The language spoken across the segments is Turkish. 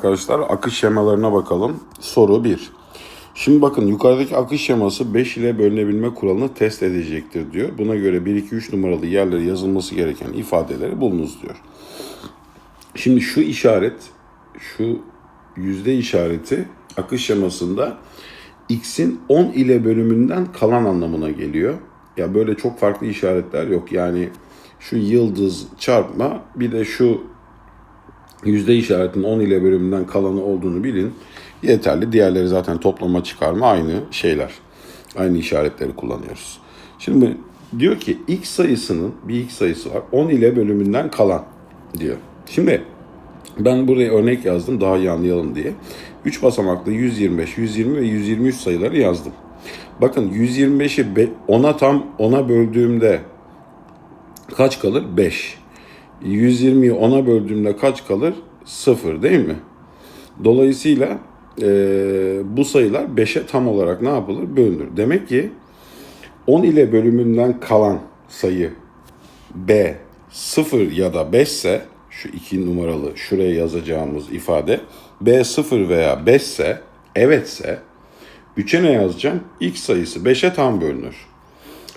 Arkadaşlar akış şemalarına bakalım. Soru 1. Şimdi bakın yukarıdaki akış şeması 5 ile bölünebilme kuralını test edecektir diyor. Buna göre 1, 2, 3 numaralı yerlere yazılması gereken ifadeleri bulunuz diyor. Şimdi şu işaret, şu yüzde işareti akış şemasında x'in 10 ile bölümünden kalan anlamına geliyor. Ya böyle çok farklı işaretler yok. Yani şu yıldız çarpma bir de şu yüzde işaretinin 10 ile bölümünden kalanı olduğunu bilin. Yeterli. Diğerleri zaten toplama çıkarma aynı şeyler. Aynı işaretleri kullanıyoruz. Şimdi diyor ki x sayısının bir x sayısı var. 10 ile bölümünden kalan diyor. Şimdi ben buraya örnek yazdım daha iyi anlayalım diye. 3 basamaklı 125, 120 ve 123 sayıları yazdım. Bakın 125'i 10'a tam 10'a böldüğümde kaç kalır? 5. 120'yi 10'a böldüğümde kaç kalır? 0 değil mi? Dolayısıyla e, bu sayılar 5'e tam olarak ne yapılır? Bölünür. Demek ki 10 ile bölümünden kalan sayı B 0 ya da 5 ise şu iki numaralı şuraya yazacağımız ifade B 0 veya 5 ise evetse 3'e ne yazacağım? X sayısı 5'e tam bölünür.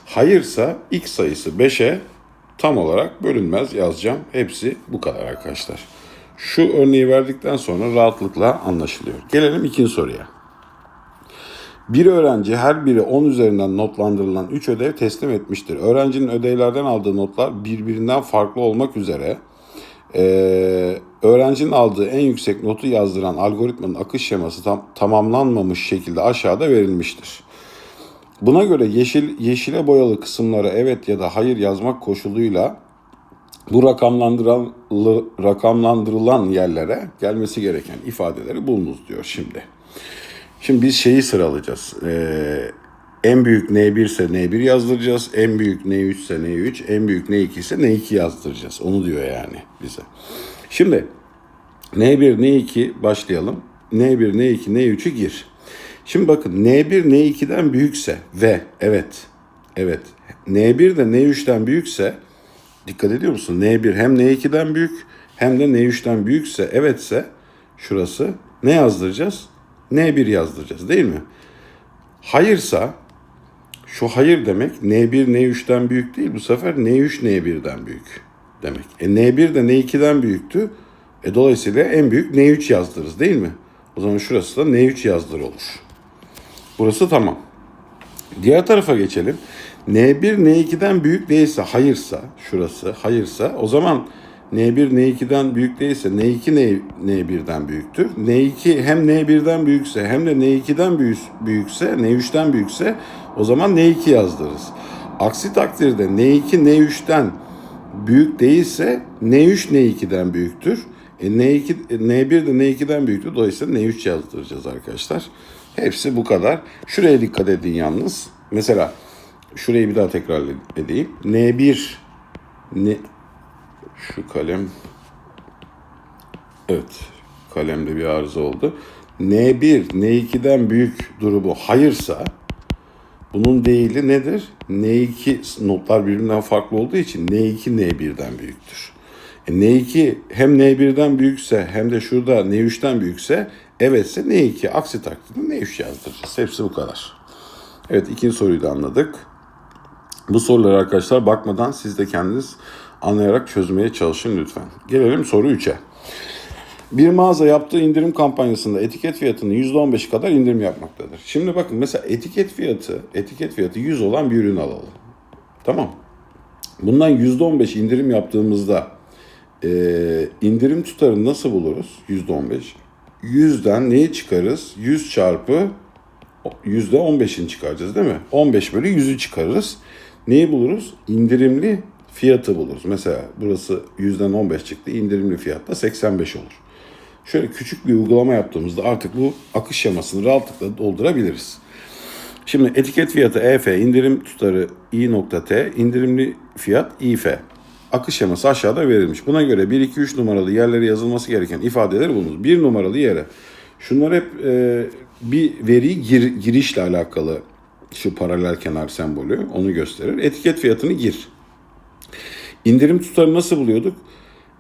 Hayırsa X sayısı 5'e tam olarak bölünmez yazacağım. Hepsi bu kadar arkadaşlar. Şu örneği verdikten sonra rahatlıkla anlaşılıyor. Gelelim ikinci soruya. Bir öğrenci her biri 10 üzerinden notlandırılan 3 ödev teslim etmiştir. Öğrencinin ödevlerden aldığı notlar birbirinden farklı olmak üzere ee, öğrencinin aldığı en yüksek notu yazdıran algoritmanın akış şeması tam, tamamlanmamış şekilde aşağıda verilmiştir. Buna göre yeşil yeşile boyalı kısımlara evet ya da hayır yazmak koşuluyla bu rakamlandıran rakamlandırılan yerlere gelmesi gereken ifadeleri bulunuz diyor şimdi. Şimdi biz şeyi sıralayacağız. Ee, en büyük N1 ise N1 yazdıracağız. En büyük N3 ise N3. En büyük N2 ise N2 yazdıracağız. Onu diyor yani bize. Şimdi N1, N2 başlayalım. N1, N2, N3'ü gir. Şimdi bakın N1 N2'den büyükse ve evet evet N1 de N3'ten büyükse dikkat ediyor musun? N1 hem N2'den büyük hem de N3'ten büyükse evetse şurası ne yazdıracağız? N1 yazdıracağız değil mi? Hayırsa şu hayır demek N1 N3'ten büyük değil bu sefer N3 N1'den büyük demek. E N1 de N2'den büyüktü. E dolayısıyla en büyük N3 yazdırırız değil mi? O zaman şurası da N3 yazdır olur. Burası tamam. Diğer tarafa geçelim. N1 N2'den büyük değilse hayırsa şurası hayırsa o zaman N1 N2'den büyük değilse N2 N, N1'den büyüktür. N2 hem N1'den büyükse hem de N2'den büyük, büyükse N3'ten büyükse o zaman N2 yazdırırız. Aksi takdirde N2 N3'ten büyük değilse N3 N2'den büyüktür. E, N2, N1 de N2'den büyüktür. Dolayısıyla N3 yazdıracağız arkadaşlar. Hepsi bu kadar. Şuraya dikkat edin yalnız. Mesela şurayı bir daha tekrar edeyim. N1 ne şu kalem evet kalemde bir arıza oldu. N1 N2'den büyük durumu hayırsa bunun değili nedir? N2 notlar birbirinden farklı olduğu için N2 N1'den büyüktür. E, N2 hem N1'den büyükse hem de şurada N3'ten büyükse evetse N2 aksi takdirde N3 yazdıracağız. Hepsi bu kadar. Evet ikinci soruyu da anladık. Bu soruları arkadaşlar bakmadan siz de kendiniz anlayarak çözmeye çalışın lütfen. Gelelim soru 3'e. Bir mağaza yaptığı indirim kampanyasında etiket fiyatının %15 kadar indirim yapmaktadır. Şimdi bakın mesela etiket fiyatı, etiket fiyatı 100 olan bir ürün alalım. Tamam. Bundan %15 indirim yaptığımızda e, indirim tutarını nasıl buluruz? %15. 100'den neyi çıkarız? 100 çarpı %15'ini çıkaracağız değil mi? 15 bölü 100'ü çıkarırız. Neyi buluruz? İndirimli fiyatı buluruz. Mesela burası yüzden 15 çıktı. indirimli fiyat da 85 olur. Şöyle küçük bir uygulama yaptığımızda artık bu akış şemasını rahatlıkla doldurabiliriz. Şimdi etiket fiyatı EF, indirim tutarı i.t, indirimli fiyat İF. Akış şeması aşağıda verilmiş. Buna göre 1, 2, 3 numaralı yerlere yazılması gereken ifadeleri bulunuz. 1 numaralı yere. Şunlar hep e, bir veri gir, girişle alakalı Şu paralel kenar sembolü onu gösterir. Etiket fiyatını gir. İndirim tutarı nasıl buluyorduk?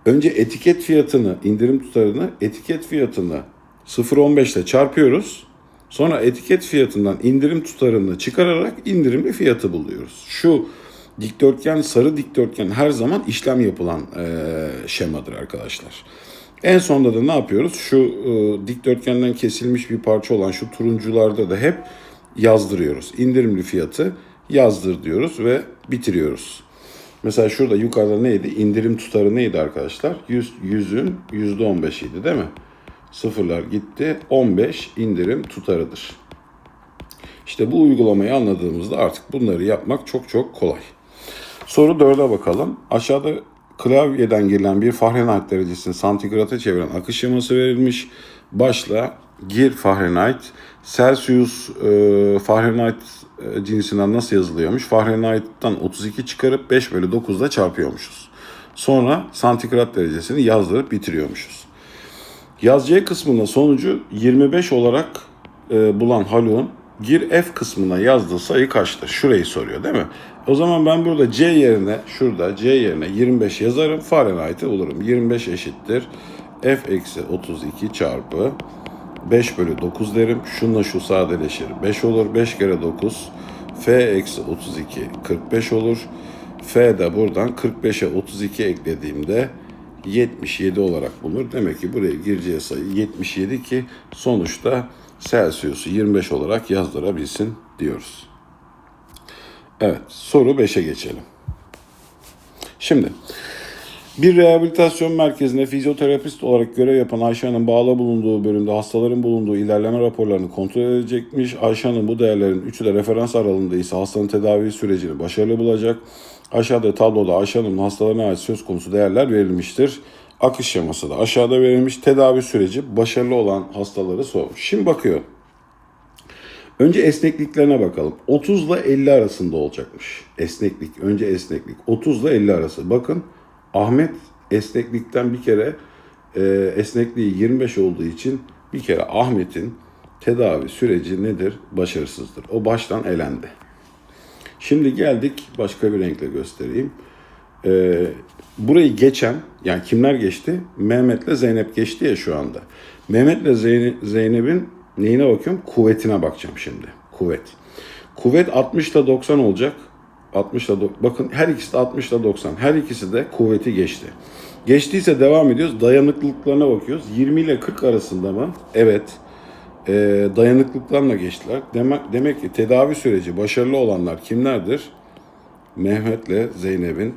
Önce etiket fiyatını, indirim tutarını, etiket fiyatını 0.15 ile çarpıyoruz. Sonra etiket fiyatından indirim tutarını çıkararak indirimli fiyatı buluyoruz. Şu dikdörtgen, sarı dikdörtgen her zaman işlem yapılan e, şemadır arkadaşlar. En sonunda da ne yapıyoruz? Şu e, dikdörtgenden kesilmiş bir parça olan şu turuncularda da hep yazdırıyoruz. İndirimli fiyatı yazdır diyoruz ve bitiriyoruz. Mesela şurada yukarıda neydi? İndirim tutarı neydi arkadaşlar? 100, 100'ün %15'iydi değil mi? Sıfırlar gitti. 15 indirim tutarıdır. İşte bu uygulamayı anladığımızda artık bunları yapmak çok çok kolay. Soru 4'e bakalım. Aşağıda klavyeden girilen bir Fahrenheit derecesini santigrata çeviren akış şeması verilmiş. Başla gir Fahrenheit. Celsius e, Fahrenheit e, cinsinden nasıl yazılıyormuş? Fahrenheit'tan 32 çıkarıp 5 bölü 9'da çarpıyormuşuz. Sonra santigrat derecesini yazdırıp bitiriyormuşuz. Yazacağı kısmında sonucu 25 olarak e, bulan Haluk'un gir F kısmına yazdığı sayı kaçtır? Şurayı soruyor değil mi? O zaman ben burada C yerine şurada C yerine 25 yazarım. Fahrenheit'i bulurum. 25 eşittir. F eksi 32 çarpı 5 bölü 9 derim. Şunla şu sadeleşir. 5 olur. 5 kere 9. F eksi 32 45 olur. F de buradan 45'e 32 eklediğimde 77 olarak bulunur. Demek ki buraya gireceği sayı 77 ki sonuçta Celsius'u 25 olarak yazdırabilsin diyoruz. Evet soru 5'e geçelim. Şimdi bir rehabilitasyon merkezinde fizyoterapist olarak görev yapan Ayşe Hanım bağlı bulunduğu bölümde hastaların bulunduğu ilerleme raporlarını kontrol edecekmiş. Ayşe bu değerlerin üçü de referans aralığında ise hastanın tedavi sürecini başarılı bulacak. Aşağıda tabloda Ayşe hastalarına ait söz konusu değerler verilmiştir. Akış şeması da aşağıda verilmiş. Tedavi süreci başarılı olan hastaları sormuş. Şimdi bakıyor. Önce esnekliklerine bakalım. 30 ile 50 arasında olacakmış. Esneklik. Önce esneklik. 30 ile 50 arası. Bakın Ahmet esneklikten bir kere e, esnekliği 25 olduğu için bir kere Ahmet'in tedavi süreci nedir? Başarısızdır. O baştan elendi. Şimdi geldik başka bir renkle göstereyim. Ee, burayı geçen yani kimler geçti? Mehmet'le Zeynep geçti ya şu anda. Mehmet'le Zeyne, Zeynep'in neyine bakıyorum? Kuvvetine bakacağım şimdi. Kuvvet. Kuvvet 60 ile 90 olacak. 60 ile bakın her ikisi de 60 ile 90. Her ikisi de kuvveti geçti. Geçtiyse devam ediyoruz. Dayanıklılıklarına bakıyoruz. 20 ile 40 arasında mı? Evet. Ee, dayanıklılıklarla geçtiler. Demek, demek ki tedavi süreci başarılı olanlar kimlerdir? Mehmet'le Zeynep'in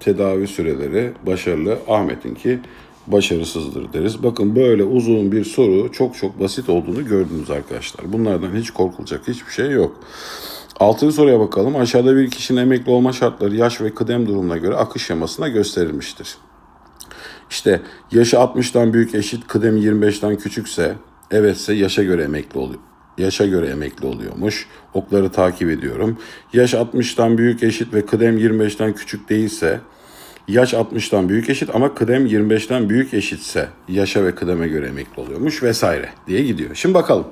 tedavi süreleri başarılı, Ahmet'inki başarısızdır deriz. Bakın böyle uzun bir soru çok çok basit olduğunu gördünüz arkadaşlar. Bunlardan hiç korkulacak hiçbir şey yok. Altıncı soruya bakalım. Aşağıda bir kişinin emekli olma şartları yaş ve kıdem durumuna göre akış şemasına gösterilmiştir. İşte yaşı 60'tan büyük eşit, kıdemi 25'ten küçükse, evetse yaşa göre emekli oluyor. Yaşa göre emekli oluyormuş. Okları takip ediyorum. Yaş 60'tan büyük eşit ve kıdem 25'ten küçük değilse, yaş 60'tan büyük eşit ama kıdem 25'ten büyük eşitse yaşa ve kıdeme göre emekli oluyormuş vesaire diye gidiyor. Şimdi bakalım.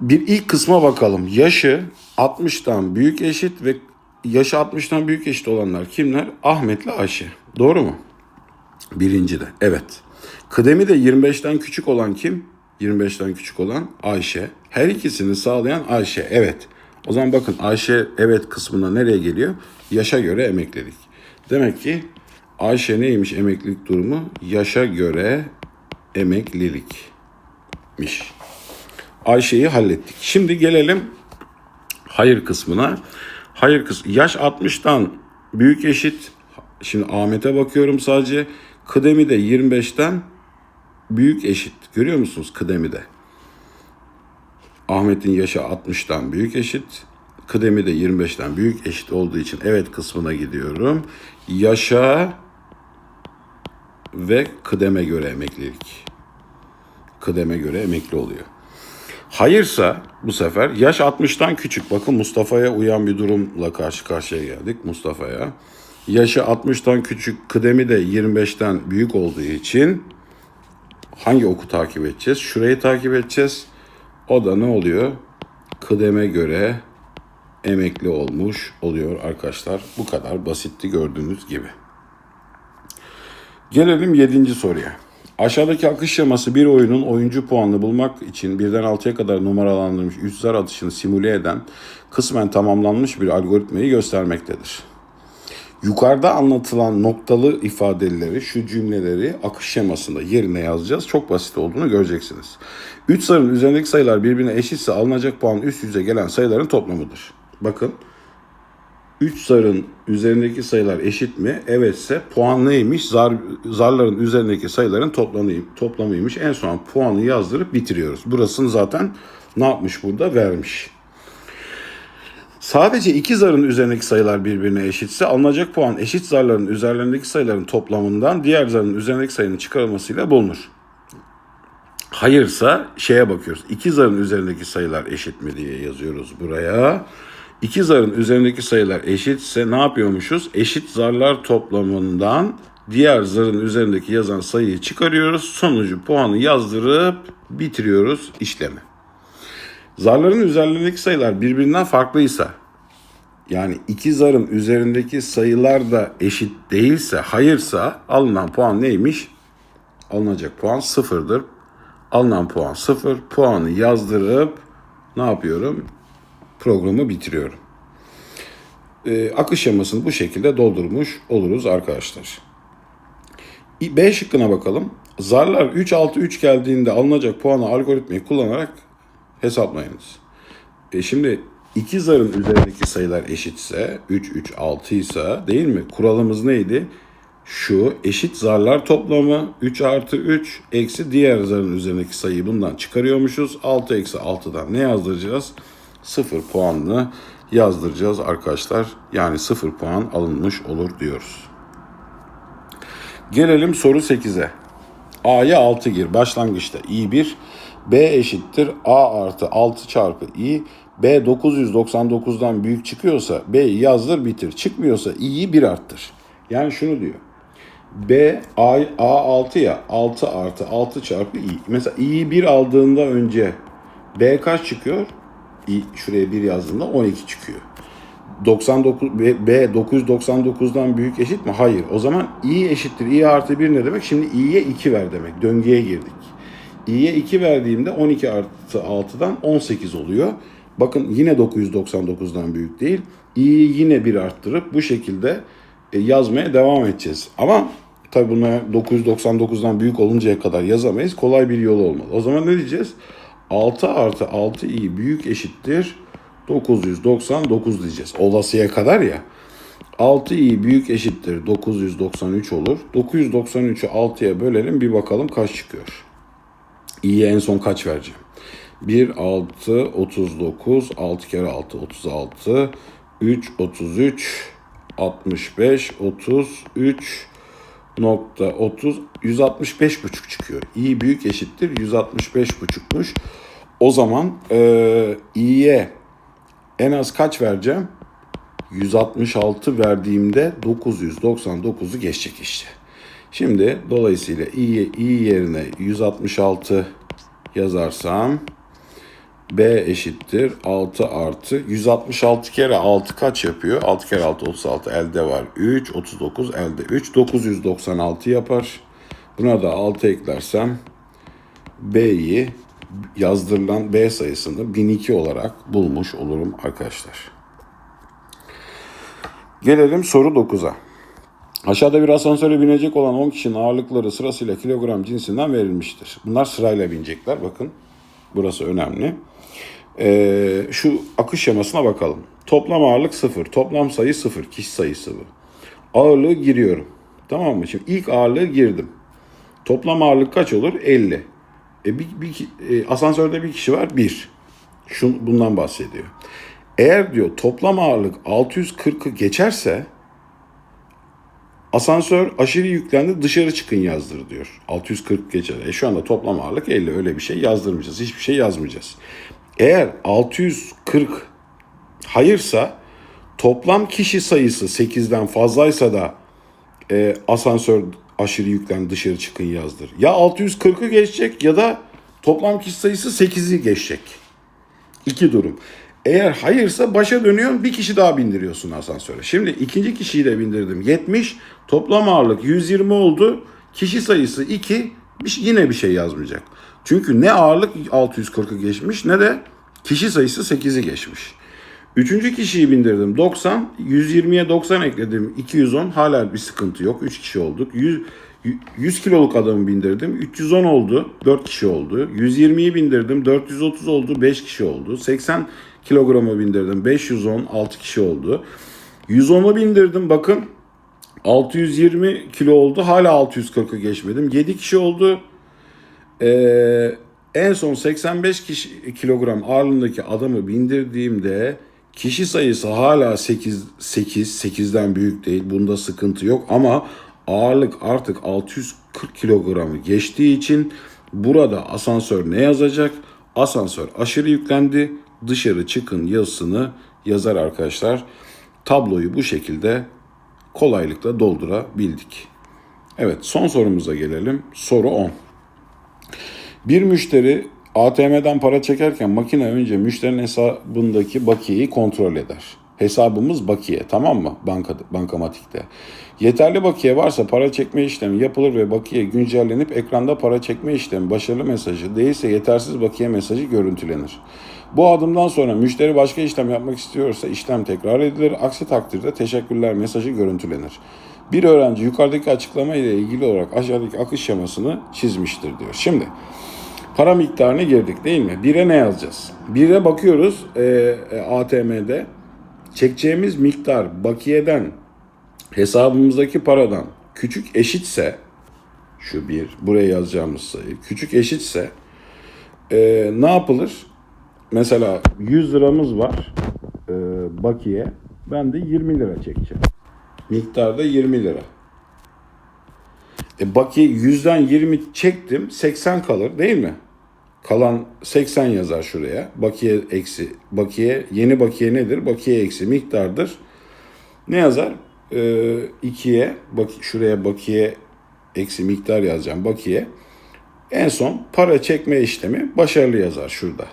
Bir ilk kısma bakalım. Yaşı 60'tan büyük eşit ve yaşı 60'tan büyük eşit olanlar kimler? Ahmet'le Ayşe. Doğru mu? Birinci de. Evet. Kıdemi de 25'ten küçük olan kim? 25'ten küçük olan Ayşe. Her ikisini sağlayan Ayşe. Evet. O zaman bakın Ayşe evet kısmına nereye geliyor? Yaşa göre emeklilik. Demek ki Ayşe neymiş emeklilik durumu? Yaşa göre emeklilikmiş. Ayşe'yi hallettik. Şimdi gelelim hayır kısmına. Hayır kısmı. Yaş 60'tan büyük eşit. Şimdi Ahmet'e bakıyorum sadece. Kıdemi de 25'ten büyük eşit. Görüyor musunuz kıdemi de? Ahmet'in yaşı 60'tan büyük eşit. Kıdemi de 25'ten büyük eşit olduğu için evet kısmına gidiyorum. Yaşa ve kıdeme göre emeklilik. Kıdeme göre emekli oluyor. Hayırsa bu sefer yaş 60'tan küçük. Bakın Mustafa'ya uyan bir durumla karşı karşıya geldik Mustafa'ya. Yaşı 60'tan küçük, kıdemi de 25'ten büyük olduğu için hangi oku takip edeceğiz? Şurayı takip edeceğiz. O da ne oluyor? kıdeme göre emekli olmuş oluyor arkadaşlar. Bu kadar basitti gördüğünüz gibi. Gelelim 7. soruya. Aşağıdaki akış şeması bir oyunun oyuncu puanını bulmak için birden 6'ya kadar numaralandırılmış 3 zar atışını simüle eden kısmen tamamlanmış bir algoritmayı göstermektedir. Yukarıda anlatılan noktalı ifadeleri, şu cümleleri akış şemasında yerine yazacağız. Çok basit olduğunu göreceksiniz. 3 zarın üzerindeki sayılar birbirine eşitse alınacak puan üst yüze gelen sayıların toplamıdır. Bakın 3 zarın üzerindeki sayılar eşit mi? Evetse puan neymiş? Zar, zarların üzerindeki sayıların toplamı, toplamıymış. En son puanı yazdırıp bitiriyoruz. Burasını zaten ne yapmış burada? Vermiş. Sadece iki zarın üzerindeki sayılar birbirine eşitse alınacak puan eşit zarların üzerlerindeki sayıların toplamından diğer zarın üzerindeki sayının çıkarılmasıyla bulunur. Hayırsa şeye bakıyoruz. İki zarın üzerindeki sayılar eşit mi diye yazıyoruz buraya. İki zarın üzerindeki sayılar eşitse ne yapıyormuşuz? Eşit zarlar toplamından diğer zarın üzerindeki yazan sayıyı çıkarıyoruz. Sonucu puanı yazdırıp bitiriyoruz işlemi. Zarların üzerlerindeki sayılar birbirinden farklıysa yani iki zarın üzerindeki sayılar da eşit değilse, hayırsa alınan puan neymiş? Alınacak puan sıfırdır. Alınan puan sıfır. Puanı yazdırıp ne yapıyorum? Programı bitiriyorum. Ee, akış şemasını bu şekilde doldurmuş oluruz arkadaşlar. B şıkkına bakalım. Zarlar 3 6 3 geldiğinde alınacak puanı algoritmayı kullanarak hesaplayınız. E şimdi iki zarın üzerindeki sayılar eşitse 3 3 6 ise değil mi? Kuralımız neydi? Şu eşit zarlar toplamı 3 artı 3 eksi diğer zarın üzerindeki sayıyı bundan çıkarıyormuşuz. 6 eksi 6'dan ne yazdıracağız? 0 puanını yazdıracağız arkadaşlar. Yani 0 puan alınmış olur diyoruz. Gelelim soru 8'e. A'ya 6 gir. Başlangıçta i1. B eşittir A artı 6 çarpı i. B 999'dan büyük çıkıyorsa B'yi yazdır bitir. Çıkmıyorsa i'yi 1 arttır. Yani şunu diyor. B A, A6 ya 6 artı 6 çarpı i. Mesela i'yi 1 aldığında önce B kaç çıkıyor? Şuraya 1 yazdığında 12 çıkıyor. 99 B, B 999'dan büyük eşit mi? Hayır. O zaman i eşittir i artı 1 ne demek? Şimdi i'ye 2 ver demek. Döngüye girdik. i'ye 2 verdiğimde 12 artı 6'dan 18 oluyor. Bakın yine 999'dan büyük değil. i'yi yine 1 arttırıp bu şekilde e, yazmaya devam edeceğiz. Ama tabi bunlar 999'dan büyük oluncaya kadar yazamayız. Kolay bir yolu olmalı. O zaman ne diyeceğiz? 6 artı 6i büyük eşittir 999 diyeceğiz. Olasıya kadar ya. 6i büyük eşittir 993 olur. 993'ü 6'ya bölelim bir bakalım kaç çıkıyor. i'ye en son kaç vereceğim? 1, 6, 39, 6 kere 6, 36, 3, 33, 65, 33, nokta 30, 165 buçuk çıkıyor. i büyük eşittir 165 buçukmuş. O zaman e, i'ye en az kaç vereceğim? 166 verdiğimde 999'u geçecek işte. Şimdi dolayısıyla i, i yerine 166 yazarsam B eşittir 6 artı 166 kere 6 kaç yapıyor? 6 kere 6 36 elde var 3 39 elde 3 996 yapar. Buna da 6 eklersem B'yi yazdırılan B sayısını 1002 olarak bulmuş olurum arkadaşlar. Gelelim soru 9'a. Aşağıda bir asansöre binecek olan 10 kişinin ağırlıkları sırasıyla kilogram cinsinden verilmiştir. Bunlar sırayla binecekler. Bakın burası önemli. Ee, şu akış şemasına bakalım. Toplam ağırlık 0. Toplam sayı 0. Kişi sayısı bu. Ağırlığı giriyorum. Tamam mı? Şimdi ilk ağırlığı girdim. Toplam ağırlık kaç olur? 50. E, bir, bir, e, asansörde bir kişi var. 1. Şu, bundan bahsediyor. Eğer diyor toplam ağırlık 640'ı geçerse asansör aşırı yüklendi dışarı çıkın yazdır diyor. 640 geçer. E şu anda toplam ağırlık 50 öyle bir şey yazdırmayacağız. Hiçbir şey yazmayacağız. Eğer 640 hayırsa toplam kişi sayısı 8'den fazlaysa da e, asansör aşırı yüklen dışarı çıkın yazdır. Ya 640'ı geçecek ya da toplam kişi sayısı 8'i geçecek. İki durum. Eğer hayırsa başa dönüyorsun bir kişi daha bindiriyorsun asansöre. Şimdi ikinci kişiyi de bindirdim. 70 toplam ağırlık 120 oldu. Kişi sayısı 2 bir, şey- yine bir şey yazmayacak. Çünkü ne ağırlık 640'ı geçmiş ne de kişi sayısı 8'i geçmiş. Üçüncü kişiyi bindirdim 90. 120'ye 90 ekledim 210. Hala bir sıkıntı yok. 3 kişi olduk. 100, 100 kiloluk adamı bindirdim. 310 oldu. 4 kişi oldu. 120'yi bindirdim. 430 oldu. 5 kişi oldu. 80 kilogramı bindirdim. 510 6 kişi oldu. 110'u bindirdim. Bakın 620 kilo oldu. Hala 640'ı geçmedim. 7 kişi oldu. Ee, en son 85 kişi, kilogram ağırlığındaki adamı bindirdiğimde kişi sayısı hala 8, 8, 8'den büyük değil. Bunda sıkıntı yok ama ağırlık artık 640 kilogramı geçtiği için burada asansör ne yazacak? Asansör aşırı yüklendi. Dışarı çıkın yazısını yazar arkadaşlar. Tabloyu bu şekilde kolaylıkla doldurabildik. Evet son sorumuza gelelim. Soru 10. Bir müşteri ATM'den para çekerken makine önce müşterinin hesabındaki bakiyeyi kontrol eder. Hesabımız bakiye tamam mı? Banka, bankamatikte. Yeterli bakiye varsa para çekme işlemi yapılır ve bakiye güncellenip ekranda para çekme işlemi başarılı mesajı değilse yetersiz bakiye mesajı görüntülenir. Bu adımdan sonra müşteri başka işlem yapmak istiyorsa işlem tekrar edilir. Aksi takdirde teşekkürler mesajı görüntülenir. Bir öğrenci yukarıdaki açıklama ile ilgili olarak aşağıdaki akış şemasını çizmiştir diyor. Şimdi para miktarını girdik değil mi? Bire ne yazacağız? Bire bakıyoruz e, e, ATM'de çekeceğimiz miktar bakiyeden hesabımızdaki paradan küçük eşitse şu bir buraya yazacağımız sayı küçük eşitse e, ne yapılır? Mesela 100 liramız var e, bakiye ben de 20 lira çekeceğim. Miktarda 20 lira. E, bakiye 100'den 20 çektim 80 kalır değil mi? Kalan 80 yazar şuraya. Bakiye eksi. Bakiye yeni bakiye nedir? Bakiye eksi miktardır. Ne yazar? Ee, 2'ye bak şuraya bakiye eksi miktar yazacağım. Bakiye. En son para çekme işlemi başarılı yazar şurada.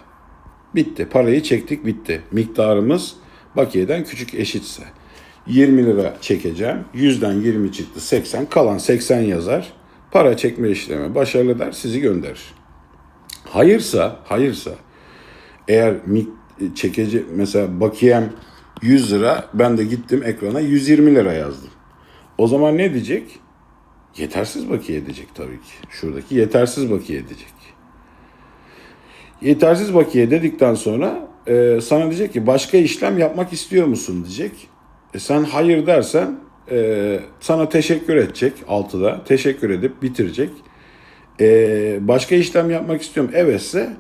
Bitti. Parayı çektik bitti. Miktarımız bakiyeden küçük eşitse. 20 lira çekeceğim. 100'den 20 çıktı 80. Kalan 80 yazar. Para çekme işlemi başarılı der sizi gönderir. Hayırsa, hayırsa eğer çekece mesela bakiyem 100 lira ben de gittim ekrana 120 lira yazdım. O zaman ne diyecek? Yetersiz bakiye diyecek tabii ki. Şuradaki yetersiz bakiye diyecek. Yetersiz bakiye dedikten sonra e, sana diyecek ki başka işlem yapmak istiyor musun diyecek. E, sen hayır dersen e, sana teşekkür edecek altıda. Teşekkür edip bitirecek. Ee, başka işlem yapmak istiyorum. Evetse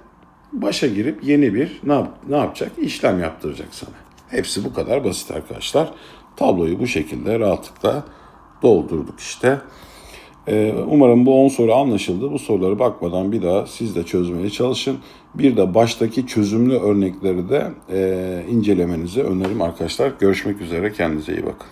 başa girip yeni bir ne, yap, ne yapacak? İşlem yaptıracak sana. Hepsi bu kadar basit arkadaşlar. Tabloyu bu şekilde rahatlıkla doldurduk işte. Ee, umarım bu 10 soru anlaşıldı. Bu soruları bakmadan bir daha siz de çözmeye çalışın. Bir de baştaki çözümlü örnekleri de e, incelemenizi öneririm arkadaşlar. Görüşmek üzere. Kendinize iyi bakın.